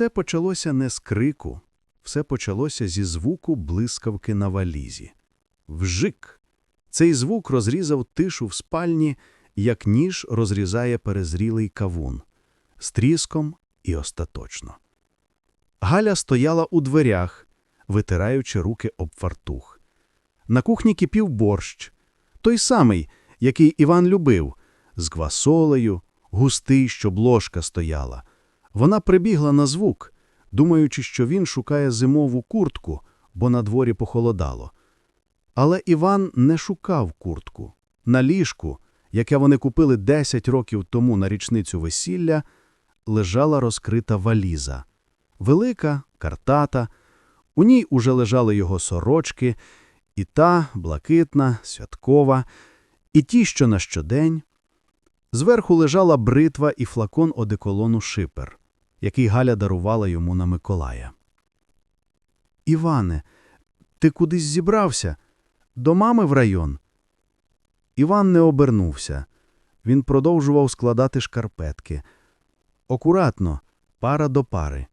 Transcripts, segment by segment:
все почалося не з крику, все почалося зі звуку блискавки на валізі. Вжик! Цей звук розрізав тишу в спальні, як ніж розрізає перезрілий кавун, з тріском і остаточно. Галя стояла у дверях, витираючи руки об фартух. На кухні кипів борщ, той самий, який Іван любив, з квасолею, густий, щоб ложка стояла. Вона прибігла на звук, думаючи, що він шукає зимову куртку, бо на дворі похолодало. Але Іван не шукав куртку. На ліжку, яке вони купили 10 років тому на річницю весілля, лежала розкрита валіза. Велика, картата, у ній уже лежали його сорочки, і та, блакитна, святкова, і ті, що на щодень. Зверху лежала бритва і флакон одеколону шипер, який Галя дарувала йому на Миколая. Іване, ти кудись зібрався? До мами в район? Іван не обернувся. Він продовжував складати шкарпетки. Акуратно, пара до пари.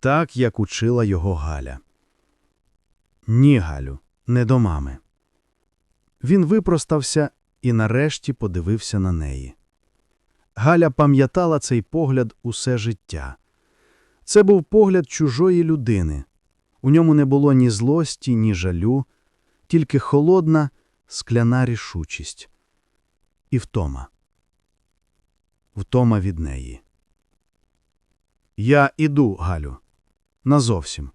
Так, як учила його Галя. Ні, Галю, не до мами. Він випростався і нарешті подивився на неї. Галя пам'ятала цей погляд усе життя. Це був погляд чужої людини. У ньому не було ні злості, ні жалю, тільки холодна, скляна рішучість. І втома. Втома від неї. Я іду, Галю. Назовсім.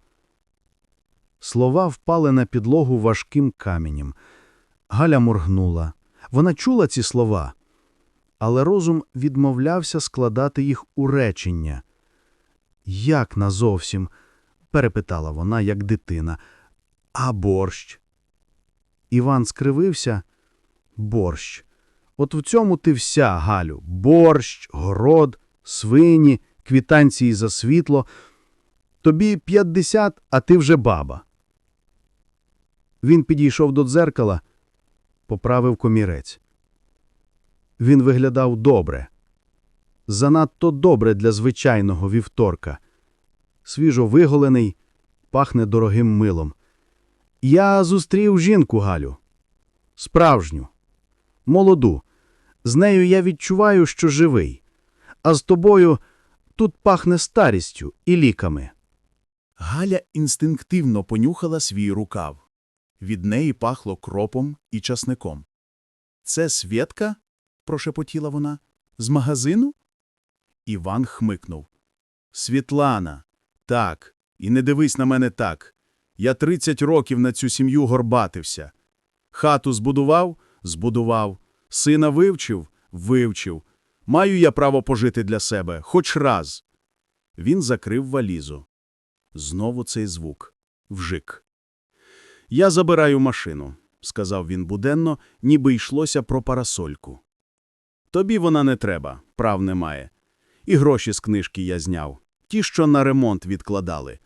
Слова впали на підлогу важким каменем. Галя моргнула. Вона чула ці слова, але розум відмовлявся складати їх у речення. Як назовсім? перепитала вона, як дитина. А борщ? Іван скривився. Борщ. От в цьому ти вся, Галю. Борщ, город, свині, квітанції за світло. Тобі п'ятдесят, а ти вже баба. Він підійшов до дзеркала, поправив комірець. Він виглядав добре. Занадто добре для звичайного вівторка. Свіжо виголений, пахне дорогим милом. Я зустрів жінку Галю. Справжню. Молоду. З нею я відчуваю, що живий. А з тобою тут пахне старістю і ліками. Галя інстинктивно понюхала свій рукав. Від неї пахло кропом і часником. Це Свєтка? Прошепотіла вона. З магазину? Іван хмикнув. Світлана. Так, і не дивись на мене так. Я 30 років на цю сім'ю горбатився. Хату збудував? Збудував. Сина вивчив? Вивчив. Маю я право пожити для себе, хоч раз. Він закрив валізу. Знову цей звук. Вжик. Я забираю машину, сказав він буденно, ніби йшлося про парасольку. Тобі вона не треба, прав немає. І гроші з книжки я зняв, ті, що на ремонт відкладали.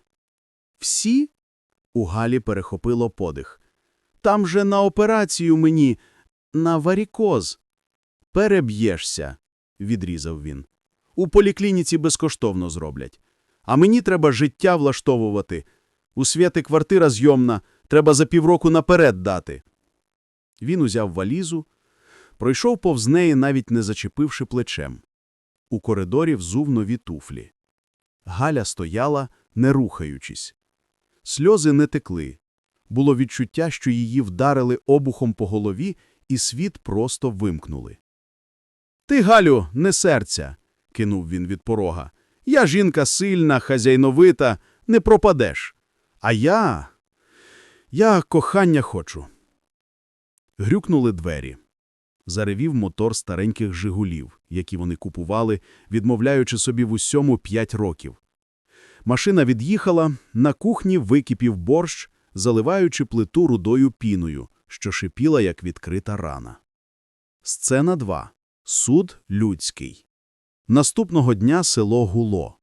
Всі? У Галі перехопило подих. Там же на операцію мені, на варікоз. Переб'єшся, відрізав він. У поліклініці безкоштовно зроблять. А мені треба життя влаштовувати. У святи квартира зйомна, треба за півроку наперед дати. Він узяв валізу, пройшов повз неї, навіть не зачепивши плечем. У коридорі взув нові туфлі. Галя стояла, не рухаючись. Сльози не текли. Було відчуття, що її вдарили обухом по голові, і світ просто вимкнули. Ти, Галю, не серця, кинув він від порога. Я жінка сильна, хазяйновита, не пропадеш. А я. Я кохання хочу. Грюкнули двері. Заревів мотор стареньких «Жигулів», які вони купували, відмовляючи собі в усьому п'ять років. Машина від'їхала, на кухні википів борщ, заливаючи плиту рудою піною, що шипіла, як відкрита рана. Сцена 2. Суд людський. Наступного дня село гуло.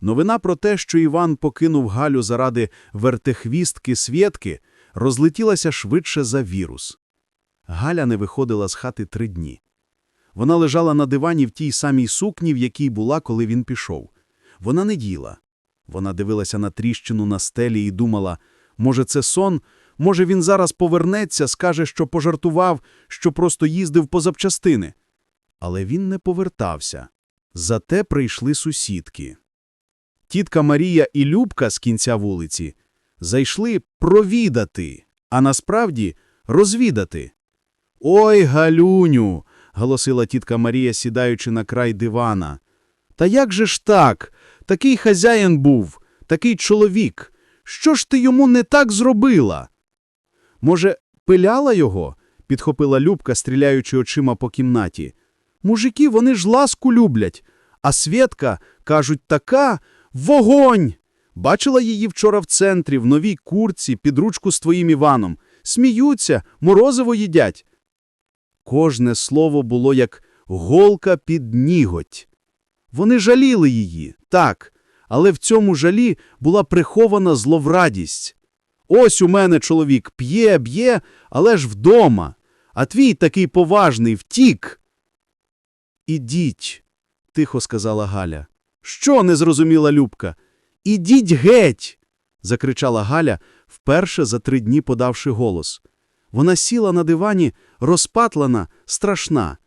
Новина про те, що Іван покинув Галю заради вертехвістки Свєтки, розлетілася швидше за вірус. Галя не виходила з хати три дні. Вона лежала на дивані в тій самій сукні, в якій була, коли він пішов. Вона не діла. Вона дивилася на тріщину на стелі і думала, може, це сон? Може, він зараз повернеться, скаже, що пожартував, що просто їздив по запчастини. Але він не повертався. Зате прийшли сусідки. Тітка Марія і Любка з кінця вулиці зайшли провідати, а насправді розвідати. Ой, Галюню, голосила тітка Марія, сідаючи на край дивана. Та як же ж так? Такий хазяїн був, такий чоловік. Що ж ти йому не так зробила? Може, пиляла його? підхопила Любка, стріляючи очима по кімнаті. Мужики, вони ж ласку люблять. А Свєтка, кажуть, така вогонь. Бачила її вчора в центрі, в новій курці, під ручку з твоїм Іваном. Сміються, морозиво їдять. Кожне слово було як голка під ніготь. Вони жаліли її, так, але в цьому жалі була прихована зловрадість. Ось у мене чоловік п'є, б'є, але ж вдома, а твій такий поважний втік. Ідіть, тихо сказала Галя. Що? не зрозуміла Любка. Ідіть геть. закричала Галя, вперше за три дні подавши голос. Вона сіла на дивані, розпатлана, страшна.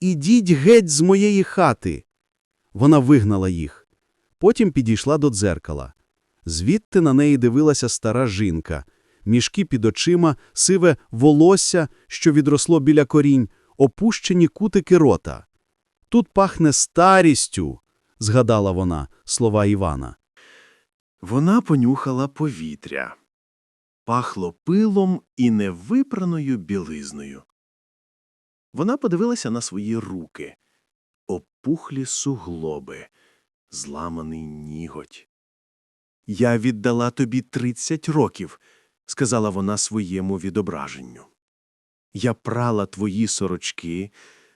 Ідіть геть з моєї хати. Вона вигнала їх. Потім підійшла до дзеркала. Звідти на неї дивилася стара жінка. Мішки під очима, сиве волосся, що відросло біля корінь, опущені кутики рота. Тут пахне старістю, згадала вона слова Івана. Вона понюхала повітря. Пахло пилом і невипраною білизною. Вона подивилася на свої руки, опухлі суглоби, зламаний ніготь. Я віддала тобі тридцять років, сказала вона своєму відображенню. Я прала твої сорочки,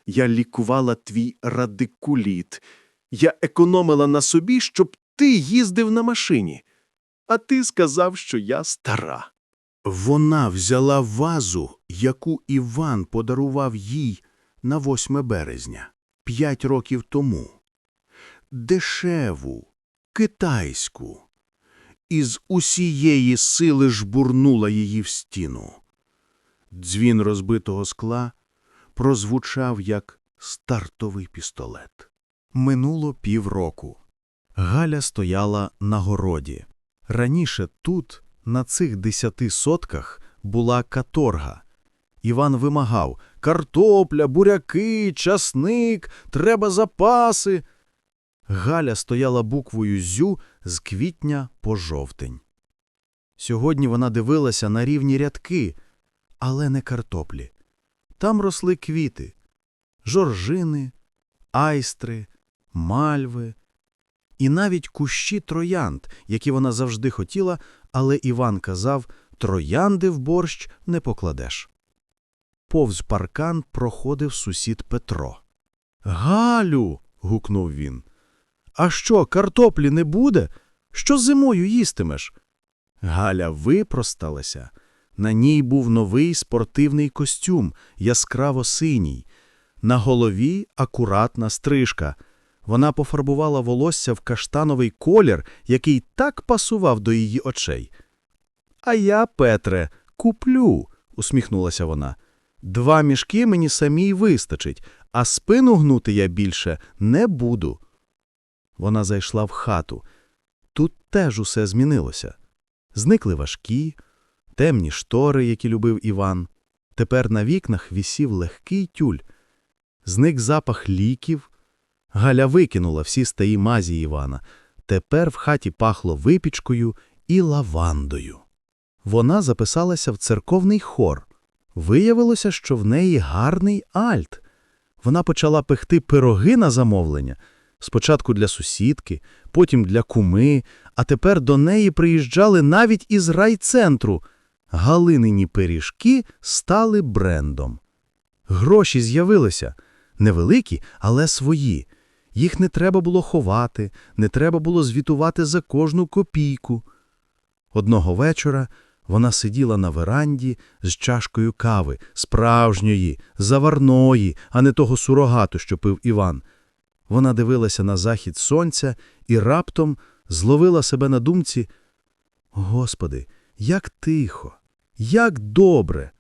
я лікувала твій радикуліт, я економила на собі, щоб ти їздив на машині, а ти сказав, що я стара. Вона взяла вазу, яку Іван подарував їй на 8 березня, п'ять років тому. Дешеву, китайську. Із усієї сили жбурнула її в стіну. Дзвін розбитого скла прозвучав як стартовий пістолет. Минуло півроку. Галя стояла на городі. Раніше тут, на цих десяти сотках, була каторга. Іван вимагав картопля, буряки, часник, треба запаси. Галя стояла буквою «зю» з квітня по жовтень. Сьогодні вона дивилася на рівні рядки, але не картоплі. Там росли квіти – жоржини, айстри, мальви і навіть кущі троянд, які вона завжди хотіла, але Іван казав, троянди в борщ не покладеш. Повз паркан проходив сусід Петро. Галю. гукнув він. А що, картоплі не буде? Що зимою їстимеш? Галя випросталася. На ній був новий спортивний костюм, яскраво синій. На голові акуратна стрижка. Вона пофарбувала волосся в каштановий колір, який так пасував до її очей. А я, Петре, куплю, усміхнулася вона. Два мішки мені самій вистачить, а спину гнути я більше не буду. Вона зайшла в хату. Тут теж усе змінилося. Зникли важкі, темні штори, які любив Іван. Тепер на вікнах вісів легкий тюль. Зник запах ліків. Галя викинула всі стаї мазі Івана. Тепер в хаті пахло випічкою і лавандою. Вона записалася в церковний хор. Виявилося, що в неї гарний альт. Вона почала пекти пироги на замовлення. Спочатку для сусідки, потім для куми, а тепер до неї приїжджали навіть із райцентру. Галинині пиріжки стали брендом. Гроші з'явилися. Невеликі, але свої. Їх не треба було ховати, не треба було звітувати за кожну копійку. Одного вечора вона сиділа на веранді з чашкою кави, справжньої, заварної, а не того сурогату, що пив Іван. Вона дивилася на захід сонця і раптом зловила себе на думці «Господи, як тихо, як добре!»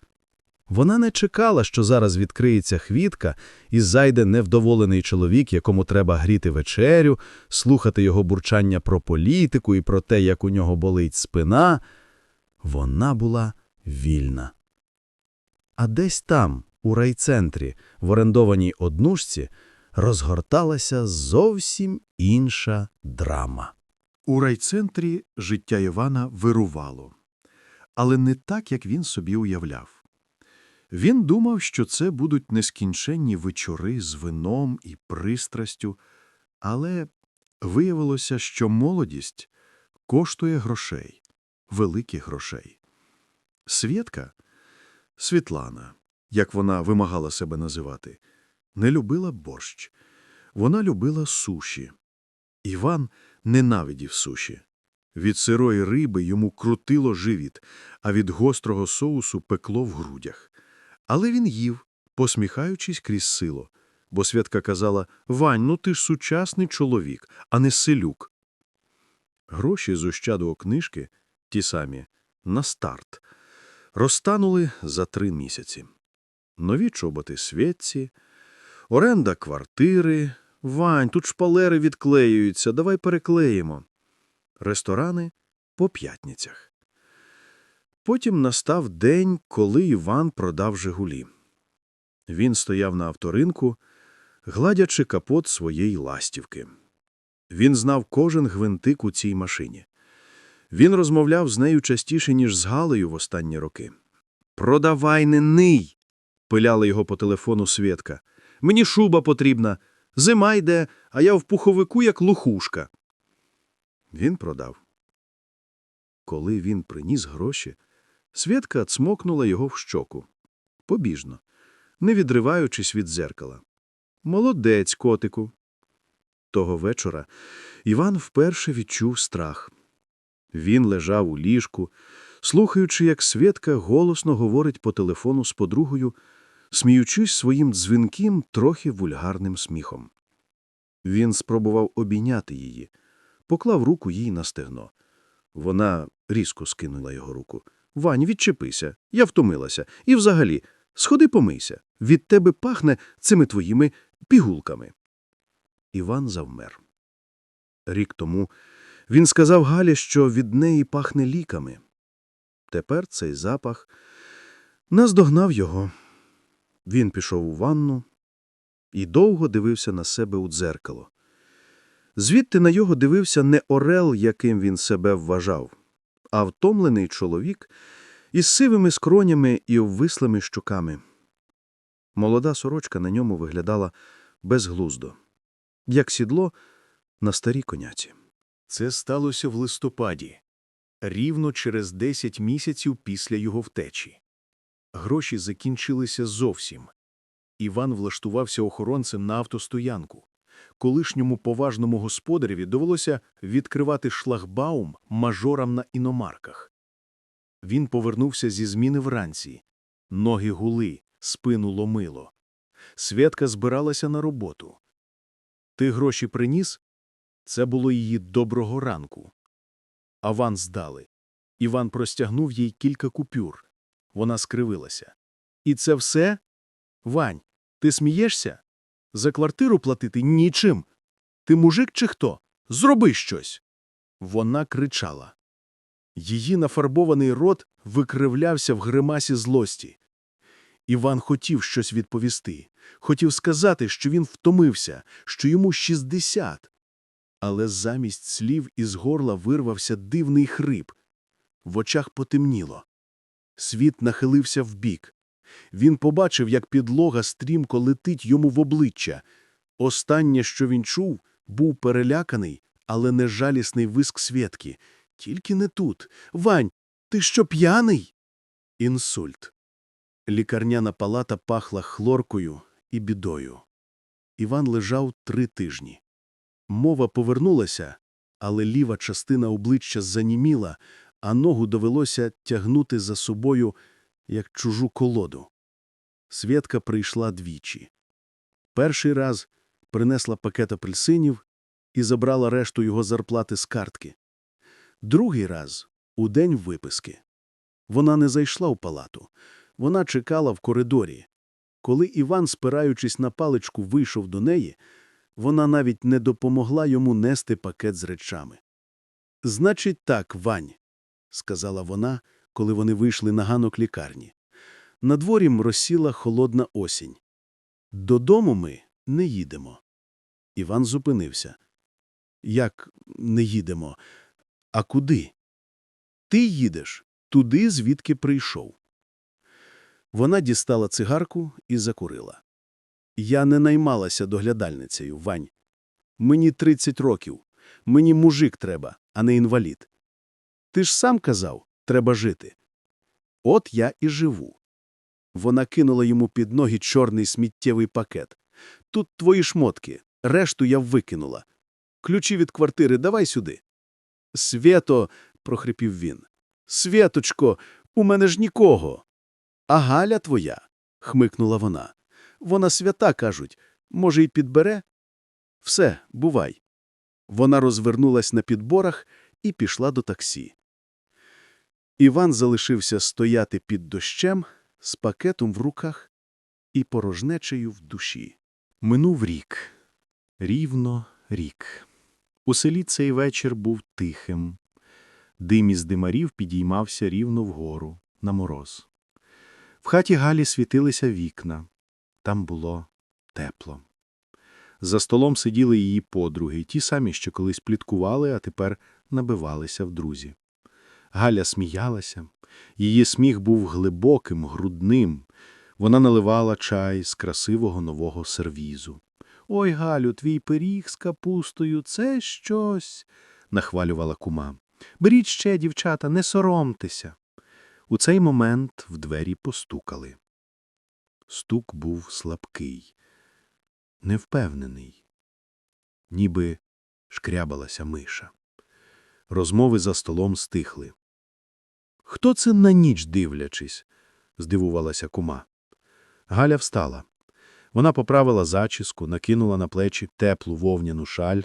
Вона не чекала, що зараз відкриється хвітка і зайде невдоволений чоловік, якому треба гріти вечерю, слухати його бурчання про політику і про те, як у нього болить спина. Вона була вільна. А десь там, у райцентрі, в орендованій однушці, розгорталася зовсім інша драма. У райцентрі життя Івана вирувало. Але не так, як він собі уявляв. Він думав, що це будуть нескінченні вечори з вином і пристрастю, але виявилося, що молодість коштує грошей, великих грошей. Свєтка, Світлана, як вона вимагала себе називати, не любила борщ. Вона любила суші. Іван ненавидів суші. Від сирої риби йому крутило живіт, а від гострого соусу пекло в грудях. Але він їв, посміхаючись крізь сило, бо Святка казала «Вань, ну ти ж сучасний чоловік, а не селюк». Гроші з ощадого книжки, ті самі, на старт, розтанули за три місяці. Нові чоботи Свєтці, оренда квартири, «Вань, тут шпалери відклеюються, давай переклеїмо». Ресторани по п'ятницях. Потім настав день, коли Іван продав «Жигулі». Він стояв на авторинку, гладячи капот своєї ластівки. Він знав кожен гвинтик у цій машині. Він розмовляв з нею частіше, ніж з Галею в останні роки. «Продавай, не ний!» – пиляла його по телефону Свєтка. «Мені шуба потрібна. Зима йде, а я в пуховику, як лухушка». Він продав. Коли він приніс гроші, Свєтка цмокнула його в щоку. Побіжно, не відриваючись від дзеркала. Молодець, котику. Того вечора Іван вперше відчув страх. Він лежав у ліжку, слухаючи, як Свєтка голосно говорить по телефону з подругою, сміючись своїм дзвінким, трохи вульгарним сміхом. Він спробував обійняти її, поклав руку їй на стегно. Вона різко скинула його руку. Вань, відчепися, я втомилася. І взагалі, сходи помийся. Від тебе пахне цими твоїми пігулками. Іван завмер. Рік тому він сказав Галі, що від неї пахне ліками. Тепер цей запах наздогнав його. Він пішов у ванну і довго дивився на себе у дзеркало. Звідти на його дивився не орел, яким він себе вважав, а втомлений чоловік із сивими скронями і обвислими щоками. Молода сорочка на ньому виглядала безглуздо, як сідло на старій коняці. Це сталося в листопаді, рівно через 10 місяців після його втечі. Гроші закінчилися зовсім. Іван влаштувався охоронцем на автостоянку. Колишньому поважному господареві довелося відкривати шлагбаум мажорам на іномарках. Він повернувся зі зміни вранці. Ноги гули, спину ломило. Святка збиралася на роботу. Ти гроші приніс? Це було її доброго ранку. Аванс дали. Іван простягнув їй кілька купюр. Вона скривилася. І це все? Вань, ти смієшся? За квартиру платити нічим. Ти мужик чи хто? Зроби щось. Вона кричала. Її нафарбований рот викривлявся в гримасі злості. Іван хотів щось відповісти, хотів сказати, що він втомився, що йому 60. Але замість слів із горла вирвався дивний хрип. В очах потемніло. Світ нахилився вбік. Він побачив, як підлога стрімко летить йому в обличчя. Останнє, що він чув, був переляканий, але не жалісний виск Свєтки. Тільки не тут. Вань, ти що п'яний? Інсульт. Лікарняна палата пахла хлоркою і бідою. Іван лежав три тижні. Мова повернулася, але ліва частина обличчя заніміла, а ногу довелося тягнути за собою, як чужу колоду. Свєтка прийшла двічі. Перший раз принесла пакет апельсинів, і забрала решту його зарплати з картки. Другий раз – у день виписки. Вона не зайшла в палату. Вона чекала в коридорі. Коли Іван, спираючись на паличку, вийшов до неї, вона навіть не допомогла йому нести пакет з речами. «Значить так, Вань», – сказала вона, коли вони вийшли на ганок лікарні. На дворі мросіла холодна осінь. Додому ми не їдемо. Іван зупинився. Як не їдемо? А куди? Ти їдеш туди, звідки прийшов. Вона дістала цигарку і закурила. Я не наймалася доглядальницею, Вань. Мені 30 років. Мені мужик треба, а не інвалід. Ти ж сам казав, треба жити. От я і живу. Вона кинула йому під ноги чорний сміттєвий пакет. Тут твої шмотки, решту я викинула. Ключі від квартири давай сюди. Свято, прохрипів він. Святочко, у мене ж нікого. А Галя твоя, хмикнула вона. Вона свята, кажуть, може, й підбере? Все, бувай. Вона розвернулась на підборах і пішла до таксі. Іван залишився стояти під дощем з пакетом в руках і порожнечею в душі. Минув рік. Рівно рік. У селі цей вечір був тихим. Дим із димарів підіймався рівно вгору, на мороз. В хаті Галі світилися вікна. Там було тепло. За столом сиділи її подруги, ті самі, що колись пліткували, а тепер набивалися в друзі. Галя сміялася. Її сміх був глибоким, грудним. Вона наливала чай з красивого нового сервізу. «Ой, Галю, твій пиріг з капустою – це щось!» – нахвалювала кума. «Беріть ще, дівчата, не соромтеся!» У цей момент в двері постукали. Стук був слабкий, невпевнений. Ніби шкрябалася миша. Розмови за столом стихли. «Хто це на ніч дивлячись?» – здивувалася кума. Галя встала. Вона поправила зачіску, накинула на плечі теплу вовняну шаль.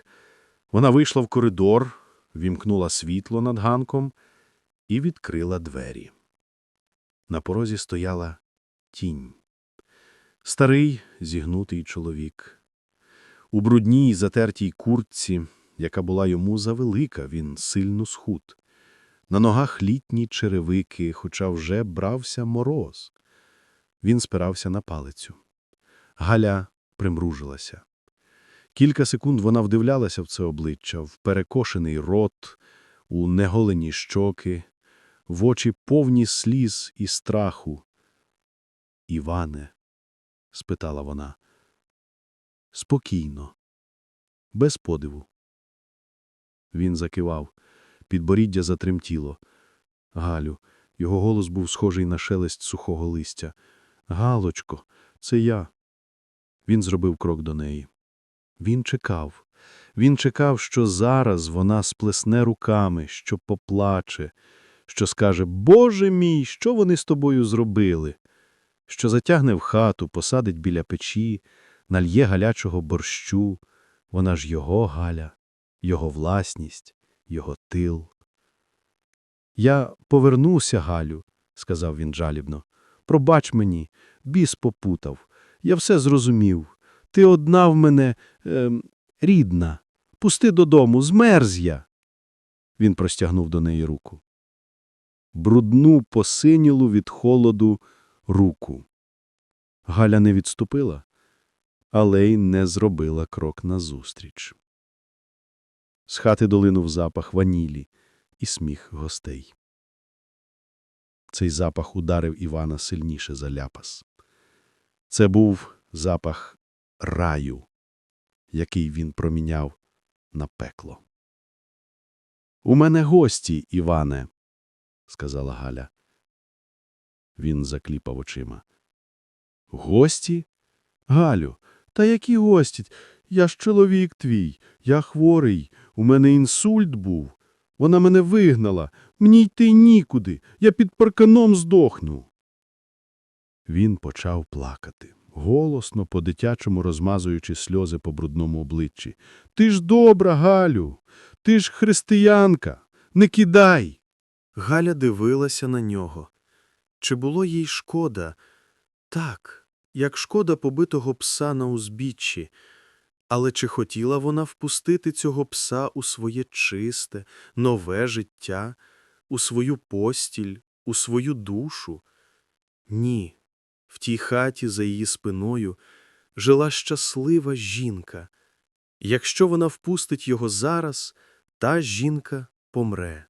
Вона вийшла в коридор, вімкнула світло над ганком і відкрила двері. На порозі стояла тінь. Старий, зігнутий чоловік. У брудній затертій куртці, яка була йому завелика, він сильно схуд. На ногах літні черевики, хоча вже брався мороз. Він спирався на палицю. Галя примружилася. Кілька секунд вона вдивлялася в це обличчя, в перекошений рот, у неголені щоки, в очі повні сліз і страху. «Іване?» – спитала вона. Спокійно, без подиву. Він закивав. Підборіддя затремтіло. Галю, його голос був схожий на шелест сухого листя. Галочко, це я. Він зробив крок до неї. Він чекав. Він чекав, що зараз вона сплесне руками, що поплаче, що скаже «Боже мій, що вони з тобою зробили?» що затягне в хату, посадить біля печі, нальє галячого борщу. Вона ж його Галя, його власність, його тил. «Я повернуся, Галю», – сказав він жалібно. «Пробач мені, біс попутав. Я все зрозумів. Ти одна в мене ем, рідна. Пусти додому, змерз я. Він простягнув до неї руку. Брудну, посинілу від холоду руку. Галя не відступила, але й не зробила крок назустріч. З хати долинув запах ванілі і сміх гостей. Цей запах ударив Івана сильніше за ляпас. Це був запах раю, який він проміняв на пекло. «У мене гості, Іване», – сказала Галя. Він закліпав очима. «Гості? Галю, та які гості? Я ж чоловік твій, я хворий, у мене інсульт був. Вона мене вигнала, мені йти нікуди, я під парканом здохну». Він почав плакати. голосно по-дитячому розмазуючи сльози по брудному обличчі. Ти ж добра, Галю, ти ж християнка, не кидай. Галя дивилася на нього. Чи було їй шкода? Так, як шкода побитого пса на узбіччі. Але чи хотіла вона впустити цього пса у своє чисте, нове життя, у свою постіль, у свою душу? Ні. В тій хаті за її спиною жила щаслива жінка. Якщо вона впустить його зараз, та жінка помре.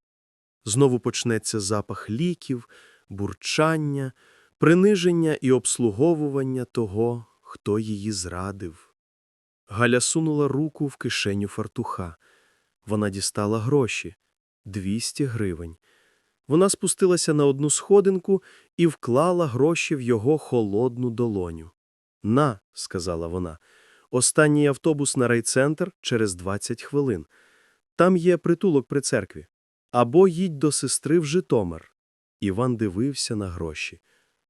Знову почнеться запах ліків, бурчання, приниження і обслуговування того, хто її зрадив. Галя сунула руку в кишеню фартуха. Вона дістала гроші – 200 гривень. Вона спустилася на одну сходинку і вклала гроші в його холодну долоню. «На», – сказала вона, – «останній автобус на райцентр через 20 хвилин. Там є притулок при церкві. Або їдь до сестри в Житомир. Іван дивився на гроші,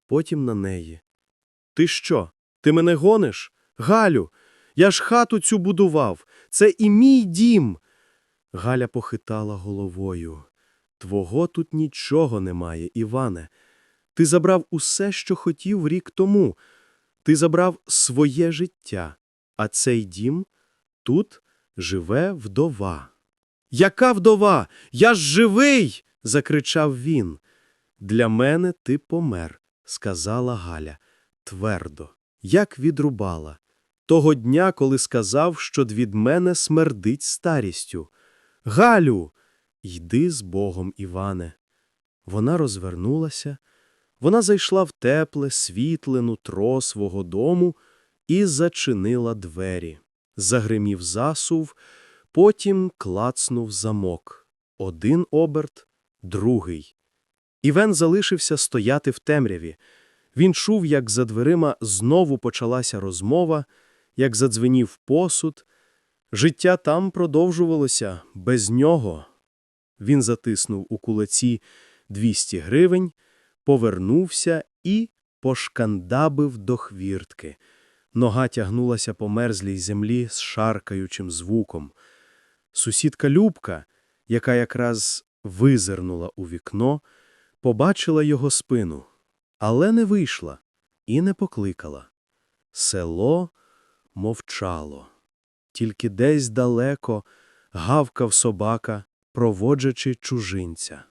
потім на неї. Ти що? Ти мене гониш? Галю, я ж хату цю будував. Це і мій дім. Галя похитала головою. Твого тут нічого немає, Іване. Ти забрав усе, що хотів рік тому. Ти забрав своє життя, а цей дім тут живе вдова. Яка вдова? Я ж живий. закричав він. Для мене ти помер, сказала Галя, твердо, як відрубала. Того дня, коли сказав, що від мене смердить старістю. Галю, йди з Богом, Іване. Вона розвернулася, вона зайшла в тепле, світле нутро свого дому і зачинила двері. Загримів засув, потім клацнув замок. Один оберт, другий. Івен залишився стояти в темряві. Він чув, як за дверима знову почалася розмова, як задзвенів посуд. Життя там продовжувалося без нього. Він затиснув у кулаці 200 гривень, повернувся і пошкандабив до хвіртки. Нога тягнулася по мерзлій землі з шаркаючим звуком. Сусідка Любка, яка якраз визирнула у вікно, побачила його спину, але не вийшла і не покликала. Село мовчало. Тільки десь далеко гавкав собака, проводжачи чужинця.